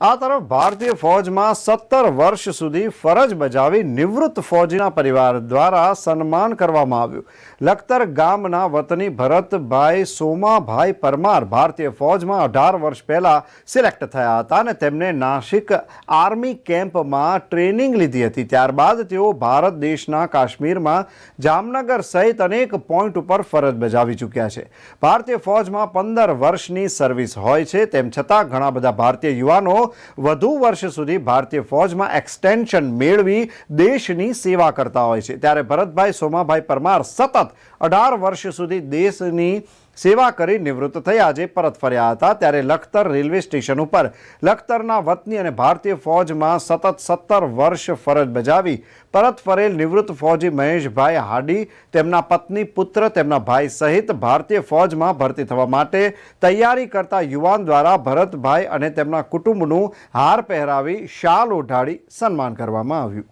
આ તરફ ભારતીય ફૌજમાં સત્તર વર્ષ સુધી ફરજ બજાવી નિવૃત્ત ફૌજીના પરિવાર દ્વારા સન્માન કરવામાં આવ્યું. લખતર ગામના વતની ભરતભાઈ સોમાભાઈ પરમાર ભારતીય ફૌજમાં અઢાર વર્ષ પહેલાં સિલેક્ટ થયા હતા અને તેમને નાસિક આર્મી કેમ્પમાં ટ્રેનિંગ લીધી હતી. ત્યારબાદ તેઓ ભારત દેશના કાશ્મીરમાં જામનગર સહિત અનેક પોઈન્ટ ઉપર ફરજ બજાવી ચૂક્યા છે. ભારતીય ફૌજમાં પંદર વર્ષની સર્વિસ હોય છે, તેમ છતાં ઘણા બધા ભારતીય યુવાનો વધુ વર્ષ સુધી ભારતીય ફૌજમાં એક્સટેન્શન મેળવી દેશની સેવા કરતા હોય છે. ત્યારે ભરતભાઈ, સોમાભાઈ પરમાર સતત અઢાર વર્ષ સુધી દેશની સેવા કરી નિવૃત્ત થઈ આજે પરત ફર્યા હતા ત્યારે લખતર રેલવે સ્ટેશન ઉપર. લખતરના વતની અને ભારતીય ફૌજમાં સતત સત્તર વર્ષ ફરજ બજાવી પરત ફરેલ નિવૃત્ત ફૌજી મહેશભાઈ હાડી, તેમના પત્ની પુત્ર, તેમના ભાઈ સહિત ભારતીય ફૌજમાં ભરતી થવા માટે તૈયારી કરતા યુવાન દ્વારા ભરતભાઈ અને તેમના કુટુંબનું હાર પહેરાવી શાલ ઓઢાડી સન્માન કરવામાં આવ્યું.